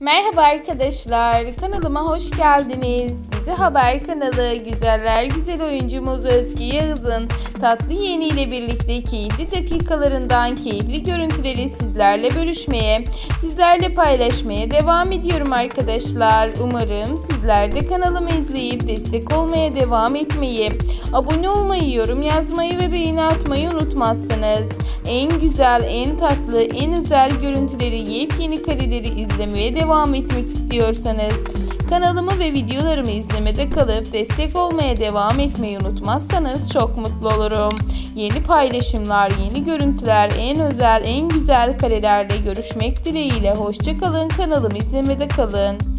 Merhaba arkadaşlar, kanalıma hoş geldiniz. Dizi Haber kanalı Güzeller Güzel oyuncumuz Özge Yağız'ın tatlı yeğeniyle birlikte keyifli dakikalarından keyifli görüntüleri sizlerle bölüşmeye, sizlerle paylaşmaya devam ediyorum arkadaşlar. Umarım sizler de kanalımı izleyip destek olmaya devam etmeyi, abone olmayı, yorum yazmayı ve beğeni atmayı unutmazsınız. En güzel, en tatlı, en özel görüntüleri, yepyeni kareleri izlemeye devam etmek istiyorsanız kanalımı ve videolarımı izlemede kalıp destek olmaya devam etmeyi unutmazsanız çok mutlu olurum. Yeni paylaşımlar, yeni görüntüler, en özel, en güzel karelerde görüşmek dileğiyle. Hoşçakalın, kanalımı izlemede kalın.